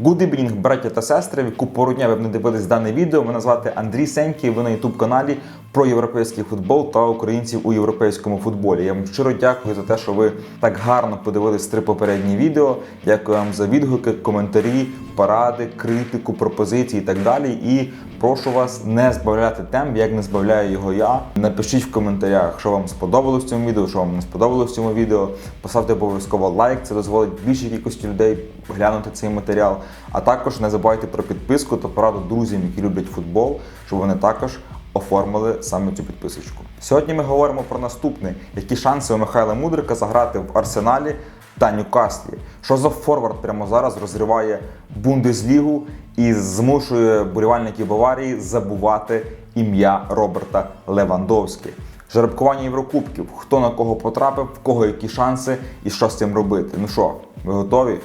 Good evening, браття та сестри. Яку пору дня ви б не дивились дане відео. Мене звати Андрій Сенький. Ви на youtube каналі про європейський футбол та українців у європейському футболі. Я вам щиро дякую за те, що ви так гарно подивились три попередні відео. Дякую вам за відгуки, коментарі, поради, критику, пропозиції і так далі. І прошу вас не збавляти темп, як не збавляю його я. Напишіть в коментарях, що вам сподобалось в цьому відео, що вам не сподобалось в цьому відео. Поставте обов'язково лайк, це дозволить більшій кількості людей глянути цей матеріал. А також не забувайте про підписку та пораду друзям, які люблять футбол, щоб вони також оформили саме цю підписочку. Сьогодні ми говоримо про наступне: які шанси у Михайла Мудрика заграти в Арсеналі та Ньюкаслі. Що за форвард прямо зараз розриває Бундеслігу і змушує болівальників Баварії забувати ім'я Роберта Левандовські. Жеребкування Єврокубків, хто на кого потрапив, в кого які шанси і що з цим робити. Ну що, ви готові?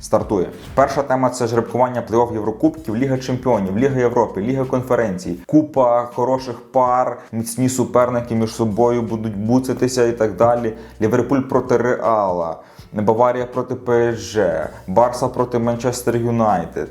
Стартує. Перша тема це жеребкування плей-офф Єврокубків, Ліга Чемпіонів, Ліга Європи, Ліга конференцій, купа хороших пар, міцні суперники між собою будуть буцитися і так далі. Ліверпуль проти Реала, Баварія проти ПСЖ, Барса проти Манчестер Юнайтед.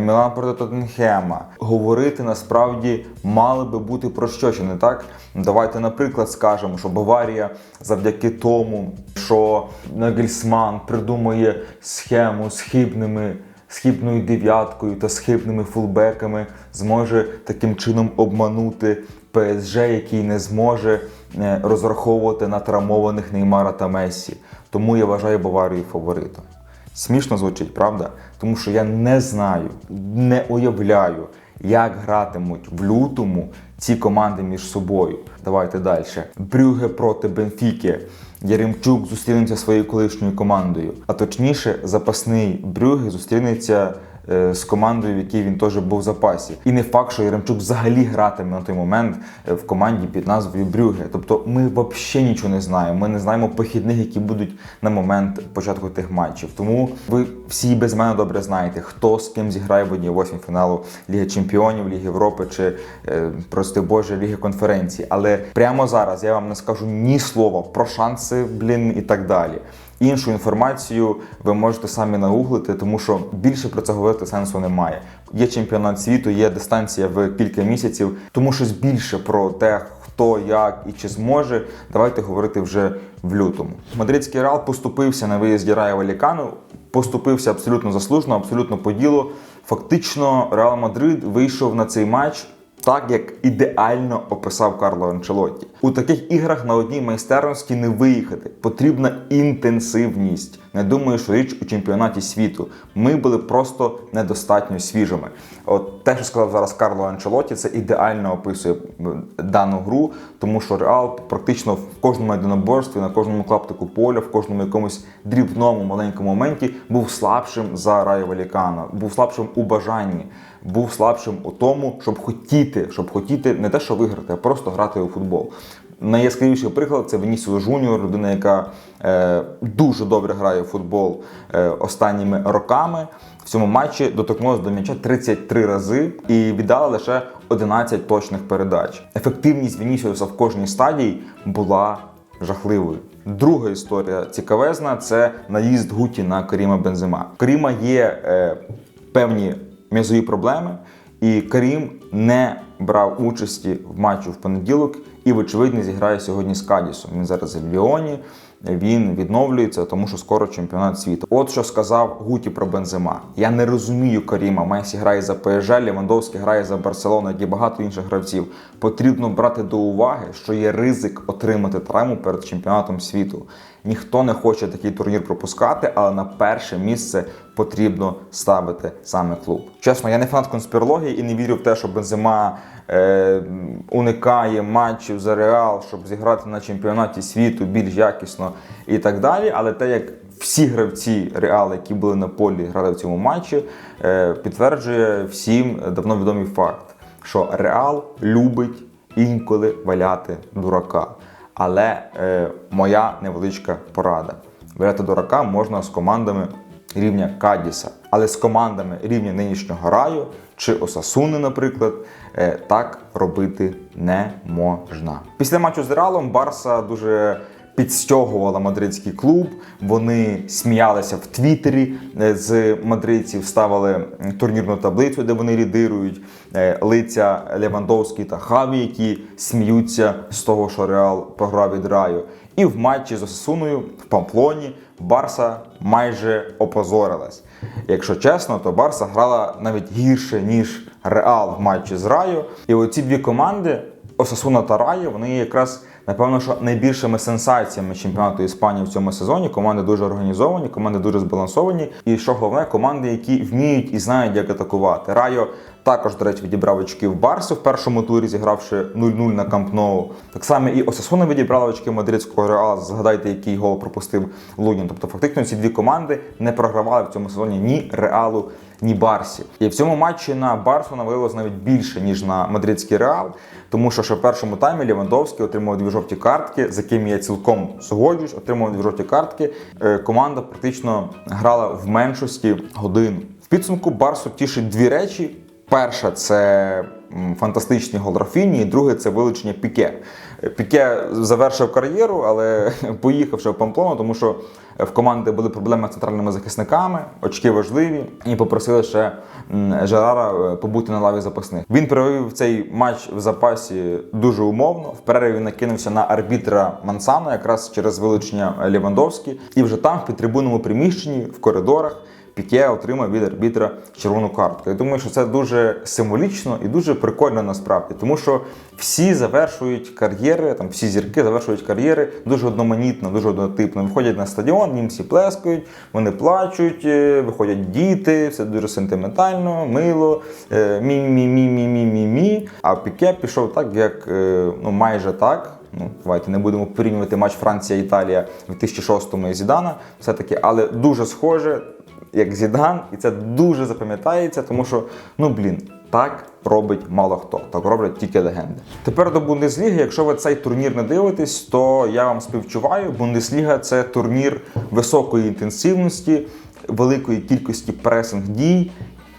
Мілан проти Тоттенхема. Говорити насправді мали би бути про що, чи не так? Давайте, наприклад, скажемо, що Баварія завдяки тому, що Нагельсман придумує схему з хибними. З хибною дев'яткою та з хибними фулбеками зможе таким чином обманути ПСЖ, який не зможе е, розраховувати на травмованих Неймара та Мессі. Тому я вважаю Баварію фаворитом. Смішно звучить, правда? Тому що я не знаю, не уявляю, як гратимуть в лютому ці команди між собою. Давайте далі. Брюге проти Бенфіки. Яремчук зустрінеться своєю колишньою командою. А точніше, запасний Брюге зустрінеться з командою, в якій він теж був в запасі. І не факт, що Яремчук взагалі гратиме на той момент е, в команді під назвою Брюге. Тобто ми взагалі нічого не знаємо. Ми не знаємо похідних, які будуть на момент початку тих матчів. Тому ви всі без мене добре знаєте, хто з ким зіграє в одній восьмій фіналу Ліги Чемпіонів, Ліги Європи чи е, прости Боже, Ліги конференції. Але прямо зараз я вам не скажу ні слова про шанси, блін, і так далі. Іншу інформацію ви можете самі нагуглити, тому що більше про це говорити сенсу немає. Є чемпіонат світу, є дистанція в кілька місяців, тому щось більше про те, хто, як і чи зможе, давайте говорити вже в лютому. Мадридський Реал поступився на виїзді Рая Валікану, поступився абсолютно заслужено, абсолютно по ділу. Фактично, Реал Мадрид вийшов на цей матч. Так як ідеально описав Карло Анчелотті. У таких іграх на одній майстерності не виїхати. Потрібна інтенсивність. Не думаю, що річ у чемпіонаті світу. Ми були просто недостатньо свіжими. От те, що сказав зараз Карло Анчелотті, це ідеально описує дану гру, тому що Реал практично в кожному єдиноборстві, на кожному клаптику поля, в кожному якомусь дрібному маленькому моменті був слабшим за Райо Валікана, був слабшим у бажанні, був слабшим у тому, щоб хотіти, щоб хотіти не те, що виграти, а просто грати у футбол. Найяскравіший приклад це Венісіо Жуніор, людина, яка е, дуже добре грає в футбол е, останніми роками. В цьому матчі доторкнулася до м'яча 33 рази і віддала лише 11 точних передач. Ефективність Венісіуса в кожній стадії була жахливою. Друга історія цікавезна це наїзд Гуті на Каріма Бензема. У Каріма є е, певні м'язові проблеми, і Карім не брав участі в матчі в понеділок і, вочевидь, не зіграє сьогодні з Кадісом. Він зараз в Ліоні. Він відновлюється, тому що скоро чемпіонат світу. От що сказав Гуті про Бензема. Я не розумію Каріма. Месі грає за ПСЖ, Лівандовський грає за Барселону, як і багато інших гравців. Потрібно брати до уваги, що є ризик отримати травму перед чемпіонатом світу. Ніхто не хоче такий турнір пропускати, але на перше місце потрібно ставити саме клуб. Чесно, я не фанат конспірології і не вірю в те, що Бензема е, уникає матчів за реал, щоб зіграти на чемпіонаті світу більш якісно і так далі. Але те, як всі гравці Реал, які були на полі, грали в цьому матчі, е, підтверджує всім давно відомий факт, що Реал любить інколи валяти дурака. Але е, моя невеличка порада. Валяти дурака можна з командами рівня Кадіса, але з командами рівня нинішнього раю чи Осасуни, наприклад, е, так робити не можна. Після матчу з Реалом Барса дуже підстягувала мадридський клуб. Вони сміялися в Твіттері е, з мадридців, ставили турнірну таблицю, де вони лідирують. Е, Лиця Левандовський та Хаві, які сміються з того, що Реал програв від Раю. І в матчі з Осасуною в Памплоні Барса майже опозорилась. Якщо чесно, то Барса грала навіть гірше, ніж Реал в матчі з Раю. І оці дві команди, Осасуна та Раю, вони якраз напевно, що найбільшими сенсаціями чемпіонату Іспанії в цьому сезоні. Команди дуже організовані, команди дуже збалансовані. І що головне, команди, які вміють і знають, як атакувати. Райо також, до речі, відібрав очки в Барсу в першому турі, зігравши 0-0 на Камп Ноу. Так само і Осасуна відібрала очки мадридського Реала. Згадайте, який гол пропустив Лунін. Тобто, фактично, ці дві команди не програвали в цьому сезоні ні Реалу, ні Барсі. І в цьому матчі на Барсу навалилось навіть більше, ніж на мадридський Реал, тому що ще в першому таймі Лівандовський отримав дві жовті картки, з якими я цілком згоджуюсь, отримав дві жовті картки. Е, Команда практично грала в меншості годину. В підсумку Барсу тішить дві речі. Перша це фантастичні гол Рафіні, і друге це вилучення Піке. Піке завершив кар'єру, але поїхавши в Памплону, тому що в команди були проблеми з центральними захисниками, очки важливі, і попросили ще Жерара е, побути на лаві запасних. Він провів цей матч в запасі дуже умовно. В перерві накинувся на арбітра Мансана, якраз через вилучення Лівандовський, і вже там, в підтрибунному приміщенні, в коридорах. Піке отримав від арбітра червону картку. Я думаю, що це дуже символічно і дуже прикольно насправді, тому що всі завершують кар'єри, там всі зірки завершують кар'єри дуже одноманітно, дуже однотипно. Виходять на стадіон, їм всі плескають, вони плачуть, е, виходять діти, все дуже сентиментально, мило, е, мі-мі-мі-мі-мі-мі-мі. А Піке пішов так, як е, ну майже так. Ну, давайте не будемо порівнювати матч Франція-Італія в 2006-му і Зідана, все-таки, але дуже схоже, як Зідан, і це дуже запам'ятається, тому що, ну блін, так робить мало хто. Так роблять тільки легенди. Тепер до Бундесліги. Якщо ви цей турнір не дивитесь, то я вам співчуваю. Бундесліга це турнір високої інтенсивності, великої кількості пресинг дій.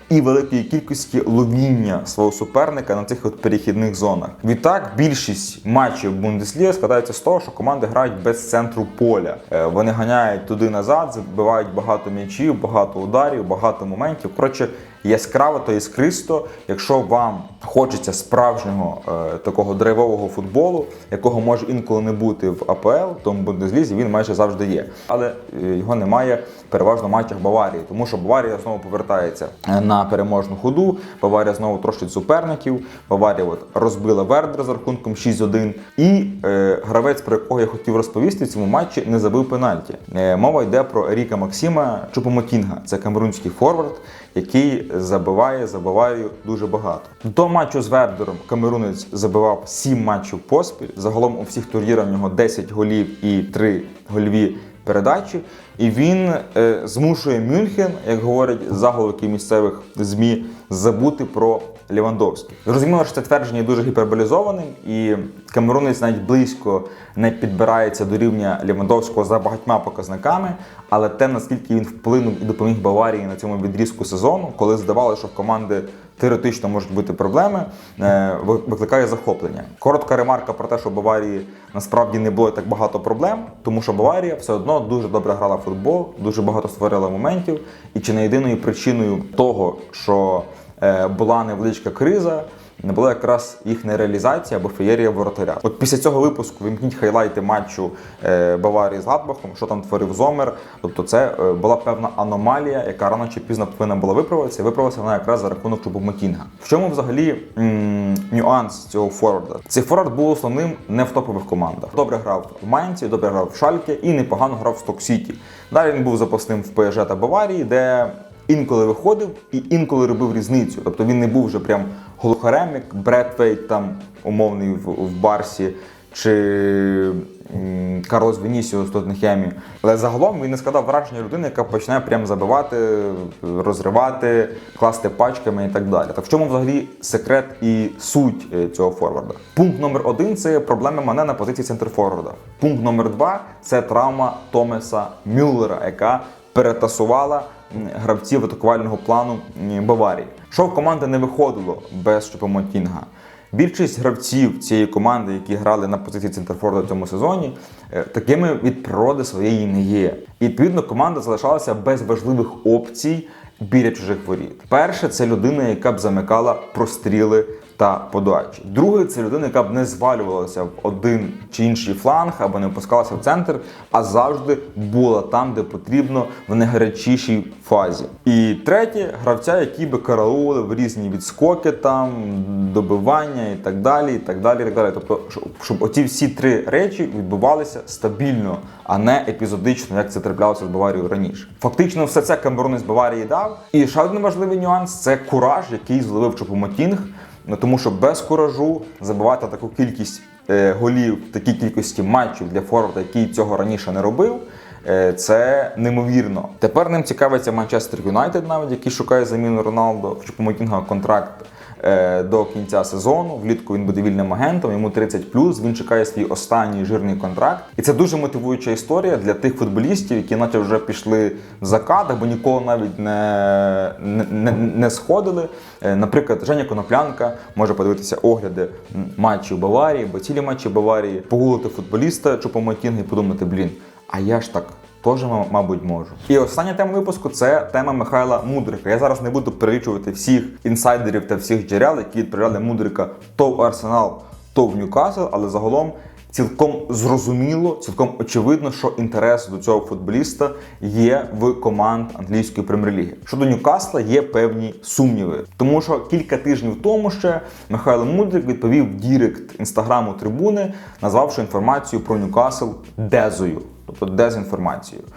І великої кількості ловіння свого суперника на цих от перехідних зонах. Відтак, більшість матчів Бундесліги складається з того, що команди грають без центру поля. Е, Вони ганяють туди назад, забивають багато м'ячів, багато ударів, багато моментів. Коротше, яскраво та іскристо. Якщо вам хочеться справжнього е, такого драйвового футболу, якого може інколи не бути в АПЛ, то в Бундеслізі він майже завжди є. Але е, його немає переважно в матчах Баварії, тому що Баварія знову повертається е, на переможну ходу. Баварія знову трощить суперників. Баварія от розбила Вердер з рахунком 6-1. І е, гравець, про якого я хотів розповісти в цьому матчі, не забив пенальті. Е, мова йде про Еріка Максима Чупомакінга. Це камерунський форвард, який забиває забиває дуже багато. До матчу з Вердером Камерунець забивав 7 матчів поспіль. Загалом у всіх турнірах в нього 10 голів і 3 гольові передачі. І він е, змушує Мюнхен, як говорять заголовки місцевих ЗМІ, забути про Лівандовський. Зрозуміло, що це твердження дуже гіперболізованим, і Камерунець навіть близько не підбирається до рівня Лівандовського за багатьма показниками, але те, наскільки він вплинув і допоміг Баварії на цьому відрізку сезону, коли здавалося, що в команди теоретично можуть бути проблеми, е, викликає захоплення. Коротка ремарка про те, що в Баварії насправді не було так багато проблем, тому що Баварія все одно дуже добре грала в футбол, дуже багато створила моментів, і чи не єдиною причиною того, що була невеличка криза. Не була якраз їх нереалізація або феєрія воротаря. От після цього випуску вимкніть хайлайти матчу е, Баварії з Гладбахом, що там творив Зомер. Тобто, це е, була певна аномалія, яка рано чи пізно повинна була виправитися. І Виправилася вона якраз за рахунок Чубомакінга. В чому взагалі м, нюанс цього форварда? Цей форвард був основним не в топових командах. Добре грав в Майнці, добре грав в Шальке і непогано грав в Сток-Сіті. Далі він був запасним в ПСЖ та Баварії, де інколи виходив і інколи робив різницю. Тобто він не був вже прям глухарем, як Бредфейт там умовний в, в Барсі. Чи Карлос Венісіо з Тоттенхемі. Але загалом він не складав враження людини, яка почне прям забивати, розривати, класти пачками і так далі. Так в чому взагалі секрет і суть е, цього форварда? Пункт номер один це проблеми мене на позиції центрфорварда. Пункт номер два це травма Томеса Мюллера, яка перетасувала гравців атакувального плану Баварії. Що в команди не виходило без Чупомотінга? Більшість гравців цієї команди, які грали на позиції Центрфорда в цьому сезоні, е, такими від природи своєї не є. І відповідно команда залишалася без важливих опцій біля чужих воріт. Перше, це людина, яка б замикала простріли та подачі. Друге, це людина, яка б не звалювалася в один чи інший фланг або не опускалася в центр, а завжди була там, де потрібно, в найгарячішій фазі. І третє, гравця, які би караулили в різні відскоки, там добивання і так далі. і так далі, і так далі. Тобто, щоб, оці всі три речі відбувалися стабільно, а не епізодично, як це траплялося з Баварією раніше. Фактично, все це Камберон з Баварії дав. І ще один важливий нюанс це кураж, який зловив Чупомотінг. Ну, тому що без куражу забивати таку кількість е, голів такій кількості матчів для форварда, який цього раніше не робив. Е, Це неймовірно. Тепер ним цікавиться Манчестер Юнайтед, навіть який шукає заміну Роналдо. В Чупомотінга контракт е, до кінця сезону. Влітку він буде вільним агентом, йому 30 Він чекає свій останній жирний контракт. І це дуже мотивуюча історія для тих футболістів, які наче вже пішли в закат, або ніколи навіть не, не, не, не сходили. Е, Наприклад, Женя Коноплянка може подивитися огляди матчів Баварії, бо цілі матчі Баварії, погулити футболіста Чупомотінга і подумати, блін, а я ж так Теж, мабуть, можу. І остання тема випуску це тема Михайла Мудрика. Я зараз не буду перелічувати всіх інсайдерів та всіх джерел, які відправляли Мудрика то в Арсенал, то в Ньюкасл, але загалом цілком зрозуміло, цілком очевидно, що інтерес до цього футболіста є в команд англійської прем'єр-ліги. Щодо Ньюкасла є певні сумніви, тому що кілька тижнів тому ще Михайло Мудрик відповів в Дірект інстаграму трибуни, назвавши інформацію про Ньюкасл дезою, тобто дезінформацією.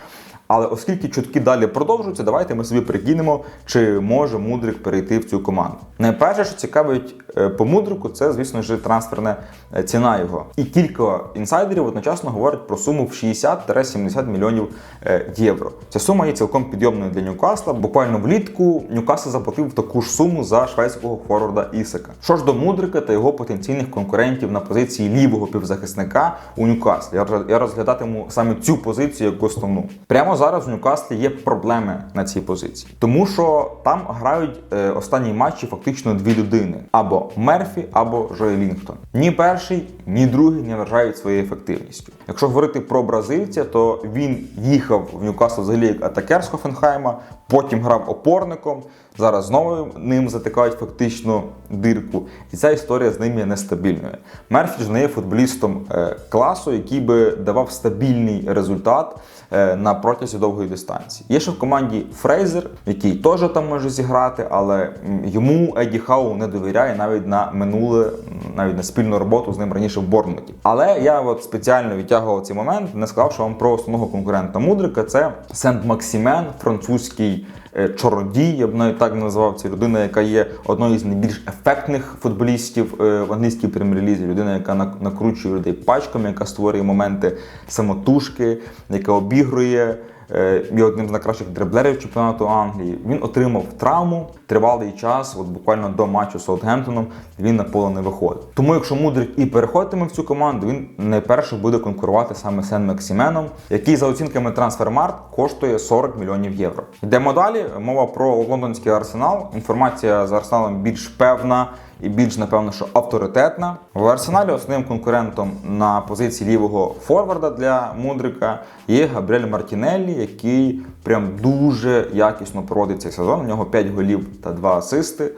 Але оскільки чутки далі продовжуються, давайте ми собі прикинемо, чи може Мудрик перейти в цю команду. Найперше, що цікавить е, по Мудрику, це, звісно ж, трансферна е, ціна його. І кілька інсайдерів одночасно говорять про суму в 60-70 мільйонів е, євро. Ця сума є цілком підйомною для Ньюкасла. Буквально влітку Ньюкасл заплатив таку ж суму за шведського форварда Ісака. Що ж до Мудрика та його потенційних конкурентів на позиції лівого півзахисника у Ньюкаслі, я розглядатиму саме цю позицію як основну. Прямо зараз у Ньюкаслі є проблеми на цій позиції, тому що там грають е, останні матчі фактично дві людини: або Мерфі, або Жої Лінгтон. Ні перший, ні другий не вражають своєю ефективністю. Якщо говорити про бразильця, то він їхав в Ньюкасл взагалі як атакер з Хофенхайма, потім грав опорником. Зараз знову ним затикають фактично дирку, і ця історія з ним є нестабільною. Мерфі ж не є футболістом е, класу, який би давав стабільний результат е, на протязі довгої дистанції. Є ще в команді Фрейзер, який теж там може зіграти, але йому Еді Хау не довіряє навіть на минуле, навіть на спільну роботу з ним раніше в Борнмуті. Але я от спеціально відтягував цей момент, не сказав, що вам про основного конкурента Мудрика це Сент Максимен, французький чородій, я б навіть так назвав цю людина, яка є одною з найбільш ефектних футболістів е, в англійській прем'єр-лізі. Людина, яка накручує людей пачками, яка створює моменти самотужки, яка обігрує. Е, Є одним з найкращих дриблерів чемпіонату Англії. Він отримав травму тривалий час, от буквально до матчу з Саутгемптоном він на поле не виходив. Тому, якщо Мудрик і переходитиме в цю команду, він найперше буде конкурувати саме Сен Максименом, який за оцінками Трансфермарт коштує 40 мільйонів євро. Йдемо далі. Мова про лондонський арсенал. Інформація з арсеналом більш певна і більш напевно, що авторитетна. В арсеналі основним конкурентом на позиції лівого форварда для Мудрика є Габріель Мартінеллі, який прям дуже якісно проводить цей сезон. У нього 5 голів та 2 асисти.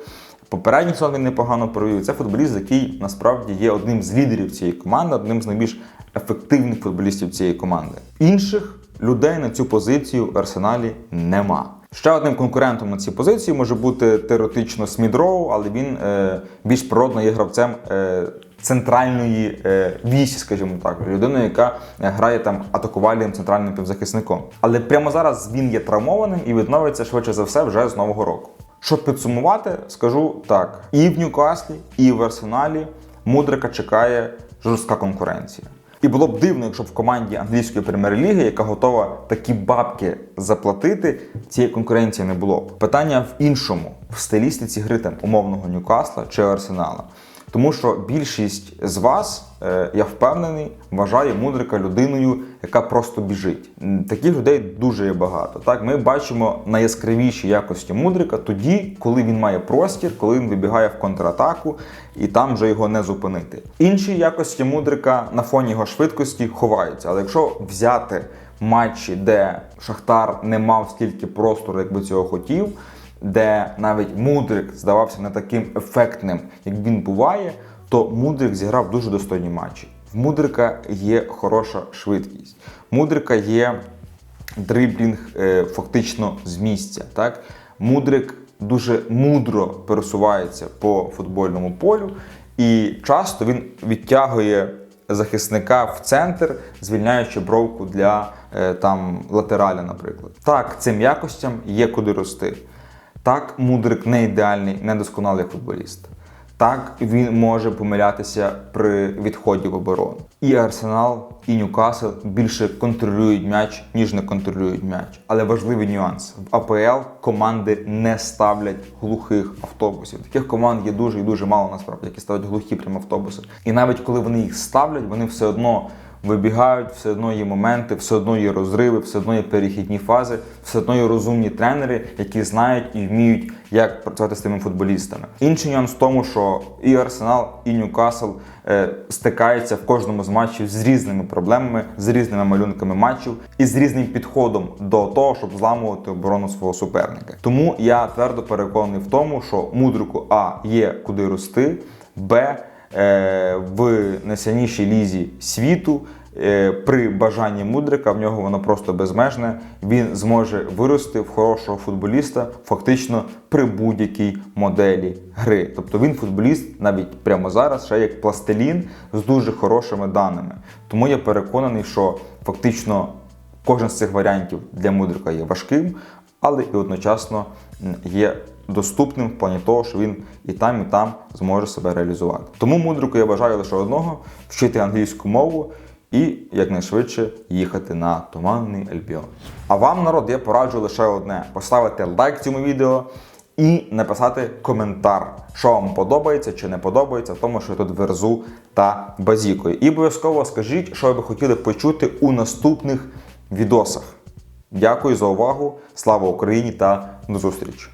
Попередній сезон він непогано провів. Це футболіст, який насправді є одним з лідерів цієї команди, одним з найбільш ефективних футболістів цієї команди. Інших людей на цю позицію в арсеналі нема. Ще одним конкурентом на цій позиції може бути теоретично Смідроу, але він е, більш природно є гравцем е, центральної е, вісі, скажімо так, людиною, яка е, грає там атакувальним центральним півзахисником. Але прямо зараз він є травмованим і відновиться швидше за все вже з нового року. Щоб підсумувати, скажу так: і в Ньюкаслі, і в Арсеналі Мудрика чекає жорстка конкуренція. І було б дивно, якщо в команді англійської прем'єр-ліги, яка готова такі бабки заплатити, цієї конкуренції не було б. Питання в іншому, в стилістиці гри там умовного Ньюкасла чи Арсенала. Тому що більшість з вас, е, я впевнений, вважає мудрика людиною, яка просто біжить. Таких людей дуже є багато. Так, ми бачимо найяскравіші якості мудрика тоді, коли він має простір, коли він вибігає в контратаку, і там вже його не зупинити. Інші якості мудрика на фоні його швидкості ховаються. Але якщо взяти матчі, де Шахтар не мав стільки простору, як би цього хотів, де навіть мудрик здавався не таким ефектним, як він буває, то мудрик зіграв дуже достойні матчі. В мудрика є хороша швидкість. Мудрика є дриблінг е, фактично з місця. Так? Мудрик дуже мудро пересувається по футбольному полю, і часто він відтягує захисника в центр, звільняючи бровку для е, там латераля, наприклад. Так, цим якостям є куди рости. Так, мудрик не ідеальний, недосконалий футболіст. Так, він може помилятися при відході в оборону. І Арсенал, і Ньюкасл більше контролюють м'яч, ніж не контролюють м'яч. Але важливий нюанс: в АПЛ команди не ставлять глухих автобусів. Таких команд є дуже і дуже мало насправді, які ставлять глухі прямо автобуси. І навіть коли вони їх ставлять, вони все одно вибігають, все одно є моменти, все одно є розриви, все одно є перехідні фази, все одно є розумні тренери, які знають і вміють, як працювати з тими футболістами. Інший нюанс в тому, що і Арсенал, і Ньюкасл е, стикаються в кожному з матчів з різними проблемами, з різними малюнками матчів і з різним підходом до того, щоб зламувати оборону свого суперника. Тому я твердо переконаний в тому, що мудрику А є куди рости, Б в найсильнішій лізі світу. е, При бажанні мудрика в нього воно просто безмежне. Він зможе вирости в хорошого футболіста фактично при будь-якій моделі гри. Тобто він футболіст навіть прямо зараз, ще як пластилін з дуже хорошими даними. Тому я переконаний, що фактично кожен з цих варіантів для мудрика є важким, але і одночасно є доступним в плані того, що він і там, і там зможе себе реалізувати. Тому мудрику я бажаю лише одного вчити англійську мову і якнайшвидше їхати на туманний Альбіон. А вам, народ, я пораджу лише одне: поставити лайк цьому відео. І написати коментар, що вам подобається чи не подобається, в тому, що я тут верзу та базікою. І обов'язково скажіть, що ви хотіли почути у наступних відосах. Дякую за увагу. Слава Україні та до зустрічі!